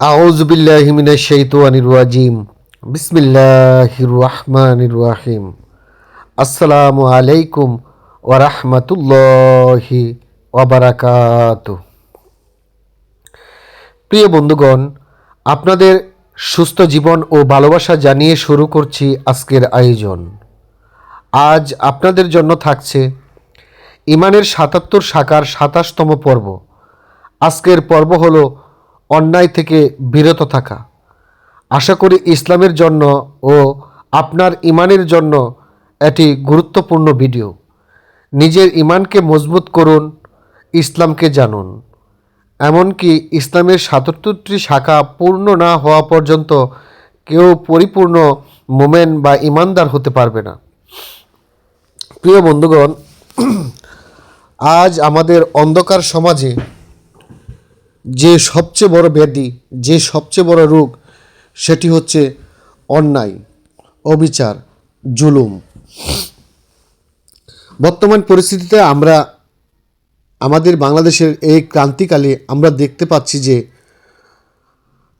আউজ বিল্লাহি মিনাশ শাইতানির রাজিম। বিসমিল্লাহির রহমানির রহিম। আসসালামু আলাইকুম ওয়া রাহমাতুল্লাহি ওয়া বারাকাতুহু। প্রিয় বন্ধুগণ, আপনাদের সুস্থ জীবন ও ভালোবাসা জানিয়ে শুরু করছি আজকের আয়োজন। আজ আপনাদের জন্য থাকছে ইমানের সাতাত্তর শাখার সাতাশতম পর্ব। আজকের পর্ব হলো অন্যায় থেকে বিরত থাকা। আশা করি ইসলামের জন্য ও আপনার ইমানের জন্য এটি গুরুত্বপূর্ণ ভিডিও। নিজের ইমানকে মজবুত করুন, ইসলামকে জানুন। এমনকি ইসলামের সাতাত্তরটি শাখা পূর্ণ না হওয়া পর্যন্ত কেউ পরিপূর্ণ মোমেন বা ইমানদার হতে পারবে না। প্রিয় বন্ধুগণ, আজ আমাদের অন্ধকার সমাজে যে সবচেয়ে বড় ব্যাধি, যে সবচেয়ে বড় রোগ, সেটি হচ্ছে অন্যায়, অবিচার, জুলুম। বর্তমান পরিস্থিতিতে আমরা, আমাদের বাংলাদেশের এই ক্রান্তিকালে আমরা দেখতে পাচ্ছি যে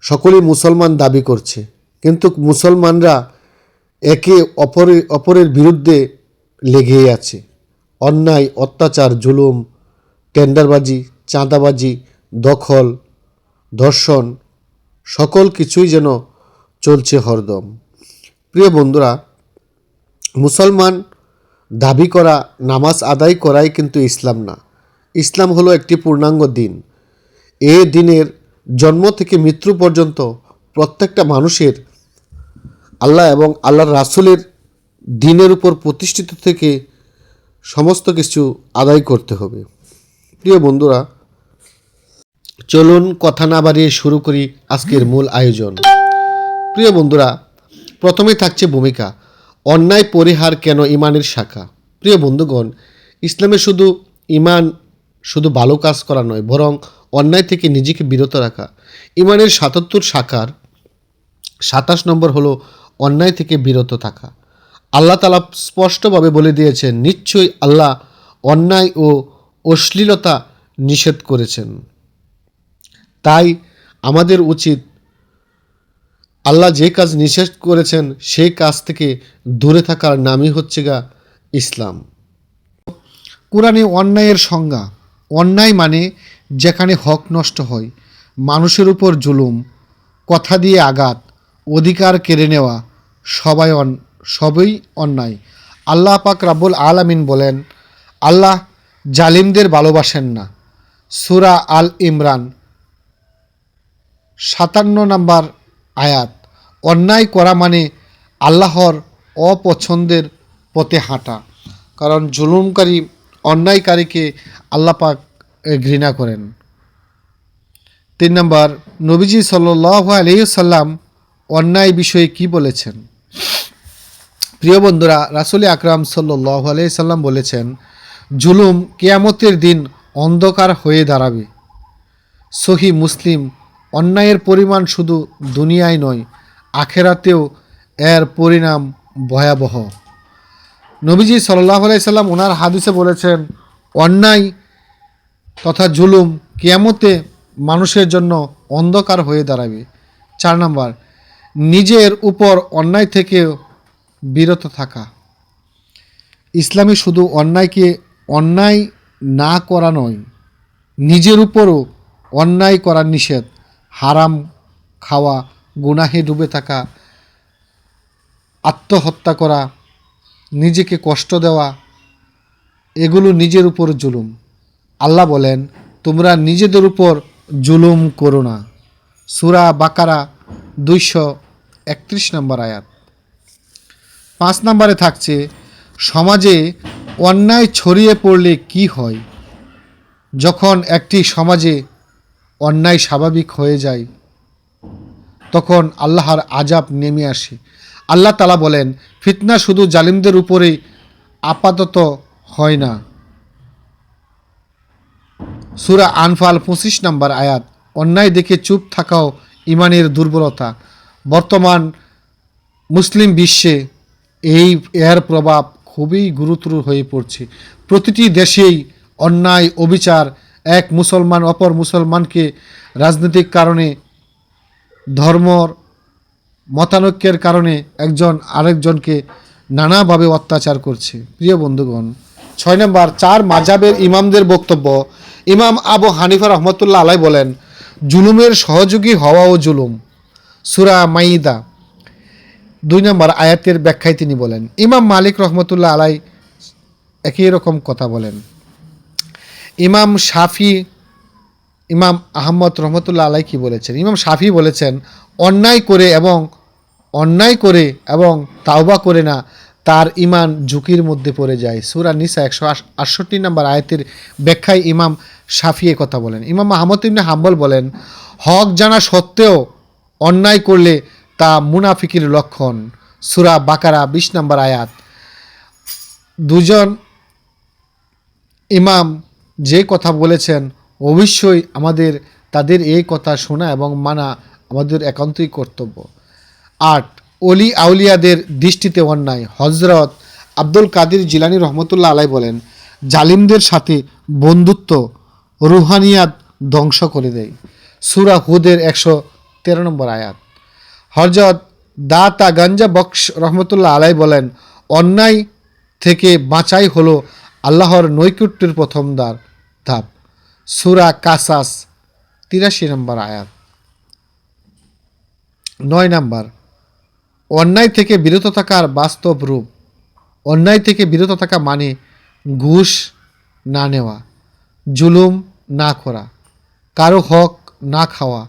সকলেই মুসলমান দাবি করছে। কিন্তু মুসলমানরা একে অপরের অপরের বিরুদ্ধে লেগেই আছে। অন্যায়, অত্যাচার, জুলুম, টেন্ডারবাজি, চাঁদাবাজি দখল ধর্ষণ সকল কিছুই যেন চলছে হরদম। প্রিয় বন্ধুরা, মুসলমান দাবি করা, নামাজ আদায় করাই কিন্তু ইসলাম না। ইসলাম হলো একটি পূর্ণাঙ্গ দিন। এ দিনের জন্ম থেকে মৃত্যু পর্যন্ত প্রত্যেকটা মানুষের আল্লাহ এবং আল্লাহর রাসুলের দিনের উপর প্রতিষ্ঠিত থেকে সমস্ত কিছু আদায় করতে হবে। প্রিয় বন্ধুরা চলুন কথা না বাড়িয়ে শুরু করি আজকের মূল আয়োজন। প্রিয় বন্ধুরা প্রথমে থাকছে ভূমিকা, অন্যায় পরিহার কেন ইমানের শাখা? প্রিয় বন্ধুগণ, ইসলামে শুধু ইমান, শুধু ভালো কাজ করা নয়, বরং অন্যায় থেকে নিজেকে বিরত রাখা। ইমানের সাতাত্তর শাখার সাতাশ নম্বর হলো অন্যায় থেকে বিরত থাকা। আল্লাহ তালা স্পষ্টভাবে বলে দিয়েছেন, নিশ্চয়ই আল্লাহ অন্যায় ও অশ্লীলতা নিষেধ করেছেন। তাই আমাদের উচিত আল্লাহ যে কাজ নিষেধ করেছেন, সেই কাজ থেকে দূরে থাকার নামই হচ্ছে গা ইসলাম। কোরআনে অন্যায়ের সংজ্ঞা। অন্যায় মানে যেখানে হক নষ্ট হয়, মানুষের উপর জুলুম, কথা দিয়ে আঘাত, অধিকার কেড়ে নেওয়া, সবাই অন, সবই অন্যায়। আল্লাহ পাক রাব্বুল আলামিন বলেন, আল্লাহ জালিমদের ভালোবাসেন না। সুরা আল ইমরান সাতান্ন নাম্বার আয়াত, অন্যায় করা মানে আল্লাহর অপছন্দের পথে হাঁটা। কারণ জুলুমকারী, অন্যায়কারীকে আল্লাপাক ঘৃণা করেন। তিন নম্বর, নবীজি সাল্লাহ আলহিসাল্লাম অন্যায় বিষয়ে কি বলেছেন? প্রিয় বন্ধুরা, রাসুল আকরাম সাল্লাহ আলহিসাল্লাম বলেছেন, জুলুম কেয়ামতের দিন অন্ধকার হয়ে দাঁড়াবে। সহি মুসলিম অন্যায়ের পরিমাণ শুধু দুনিয়ায় নয়, আখেরাতেও এর পরিণাম ভয়াবহ। নবীজি সাল্লাহ আলাইসাল্লাম ওনার হাদিসে বলেছেন, অন্যায় তথা জুলুম কিয়ামতে মানুষের জন্য অন্ধকার হয়ে দাঁড়াবে। চার নম্বর, নিজের উপর অন্যায় থেকে বিরত থাকা। ইসলামে শুধু অন্যায়কে অন্যায় না করা নয়, নিজের উপরও অন্যায় করার নিষেধ। হারাম খাওয়া, গুনাহে ডুবে থাকা, আত্মহত্যা করা, নিজেকে কষ্ট দেওয়া, এগুলো নিজের উপর জুলুম। আল্লাহ বলেন, তোমরা নিজেদের উপর জুলুম করো না। সুরা বাকারা দুইশো একত্রিশ নম্বর আয়াত। পাঁচ নম্বরে থাকছে, সমাজে অন্যায় ছড়িয়ে পড়লে কি হয়? যখন একটি সমাজে অন্যায় স্বাভাবিক হয়ে যায়। তখন আল্লাহর আজাব নেমে আসে। আল্লাহ তালা বলেন, ফিতনা শুধু জালিমদের উপরে আপাতত হয় না। সুরা আনফাল পঁচিশ নম্বর আয়াত, অন্যায় দেখে চুপ থাকাও ইমানের দুর্বলতা। বর্তমান মুসলিম বিশ্বে এই, এর প্রভাব খুবই গুরুতর হয়ে পড়ছে। প্রতিটি দেশেই অন্যায়, অবিচার এক মুসলমান অপর মুসলমানকে রাজনৈতিক কারণে, ধর্মর মতানৈক্যের কারণে একজন আরেকজনকে নানাভাবে অত্যাচার করছে। প্রিয় বন্ধুগণ, ছয় নম্বর, চার মাজাবের ইমামদের বক্তব্য। ইমাম আবু হানিফা রহমতুল্লাহ আলাই বলেন, জুলুমের সহযোগী হওয়াও জুলুম। সুরা মাইদা দুই নম্বর আয়াতের ব্যাখ্যায় তিনি বলেন, ইমাম মালিক রহমতুল্লাহ আলাই একই রকম কথা বলেন। ইমাম শাফি, ইমাম আহমদ রহমতুল্লাহ আলাই কি বলেছেন? ইমাম শাফি বলেছেন, অন্যায় করে এবং, অন্যায় করে এবং তাওবা করে না, তার ইমান ঝুঁকির মধ্যে পড়ে যায়। সুরা নিসা একশো আটষট্টি নম্বর আয়াতের ব্যাখ্যায় ইমাম শাফি কথা বলেন। ইমাম আহমদ ইবনে হাম্বল বলেন, হক জানা সত্ত্বেও অন্যায় করলে তা মুনাফিকির লক্ষণ। সুরা বাকারা বিশ নম্বর আয়াত। দুজন ইমাম যে কথা বলেছেন, অবশ্যই আমাদের, তাদের এই কথা শোনা এবং মানা আমাদের একান্তই কর্তব্য। আট, অলি আউলিয়াদের দৃষ্টিতে অন্যায়। হজরত আব্দুল কাদির জিলানি রহমতুল্লাহ আলাই বলেন, জালিমদের সাথে বন্ধুত্ব রুহানিয়াত ধ্বংস করে দেয়। সুরা হুদের একশো তেরো নম্বর আয়াত। হরজত দাতা গঞ্জা বক্স রহমতুল্লাহ আলাই বলেন, অন্যায় থেকে বাঁচাই হলো আল্লাহর নৈকুট্যের প্রথম দ্বার। ধাপ সুরা কাসাস, তিরাশি নম্বর আয়াত। নয় নাম্বার, অন্যায় থেকে বিরত থাকার বাস্তব রূপ। অন্যায় থেকে বিরত থাকা মানে ঘুষ না নেওয়া, জুলুম না করা, কারও হক না খাওয়া।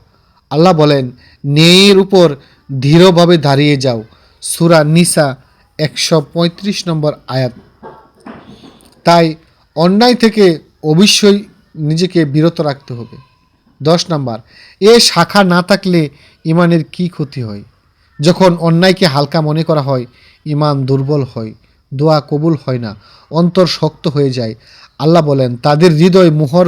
আল্লাহ বলেন, ন্যায়ের উপর দৃঢ়ভাবে দাঁড়িয়ে যাও। সুরা নিসা একশো পঁয়ত্রিশ নম্বর আয়াত। তাই অন্যায় থেকে অবশ্যই নিজেকে বিরত রাখতে হবে। দশ নাম্বার, এ শাখা না থাকলে ইমানের কি ক্ষতি হয়? যখন অন্যায়কে হালকা মনে করা হয়, ইমান দুর্বল হয়, দোয়া কবুল হয় না, অন্তর শক্ত হয়ে যায়। আল্লাহ বলেন, তাদের হৃদয় মোহর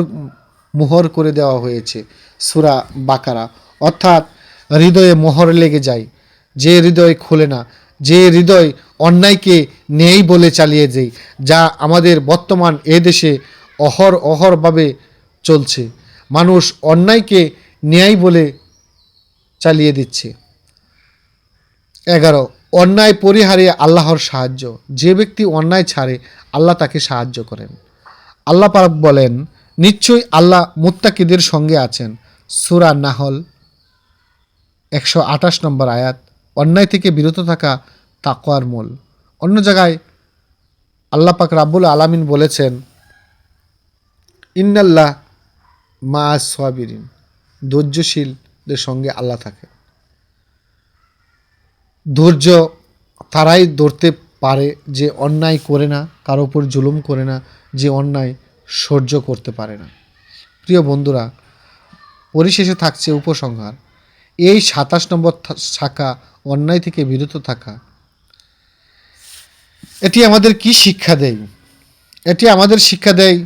মোহর করে দেওয়া হয়েছে, সুরা বাকারা। অর্থাৎ হৃদয়ে মোহর লেগে যায়। যে হৃদয় খোলে না, যে হৃদয় অন্যায়কে নেই বলে চালিয়ে যায় যা আমাদের বর্তমান এ দেশে অহর অহরভাবে চলছে। মানুষ অন্যায়কে ন্যায় বলে চালিয়ে দিচ্ছে। এগারো, অন্যায় পরিহারে আল্লাহর সাহায্য। যে ব্যক্তি অন্যায় ছাড়ে, আল্লাহ তাকে সাহায্য করেন। আল্লাহ পাক বলেন, নিশ্চয়ই আল্লাহ মুত্তাকিদের সঙ্গে আছেন। সুরা নাহল, একশো আঠাশ নম্বর আয়াত। অন্যায় থেকে বিরত থাকা তাকওয়ার মূল। অন্য জায়গায় আল্লাহ পাক রাব্বুল আলামিন বলেছেন ইন্নাল্লাহ মা সোয়াবিরিন ধৈর্যশীলদের সঙ্গে আল্লাহ থাকে। ধৈর্য তারাই ধরতে পারে যে অন্যায় করে না, কারও উপর জুলুম করে না, যে অন্যায় সহ্য করতে পারে না। প্রিয় বন্ধুরা, পরিশেষে থাকছে উপসংহার। এই সাতাশ নম্বর শাখা অন্যায় থেকে বিরত থাকা। এটি আমাদের কি শিক্ষা দেয়? এটি আমাদের শিক্ষা দেয়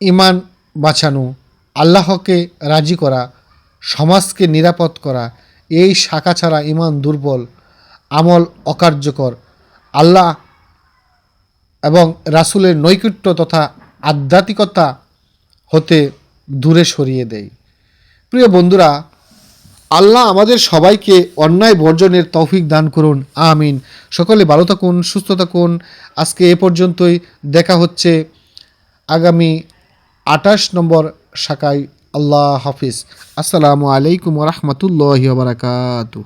ইমান বাঁচানো, আল্লাহকে রাজি করা, সমাজকে নিরাপদ করা, এই শাখা ছাড়া ইমান দুর্বল, আমল অকার্যকর। আল্লাহ এবং রাসূলের নৈকট্য তথা আধ্যাত্মিকতা হতে দূরে সরিয়ে দেয়। প্রিয় বন্ধুরা, আল্লাহ আমাদের সবাইকে অন্যায় বর্জনের তৌফিক দান করুন। আমিন। সকলে ভালো থাকুন, সুস্থ থাকুন। আজকে এ পর্যন্তই। দেখা হচ্ছে আগামী আঠাশ নম্বর শাখায় আল্লাহ হাফিজ। আসসালামু আলাইকুম রহমতুল্লাহ বারাকাতু।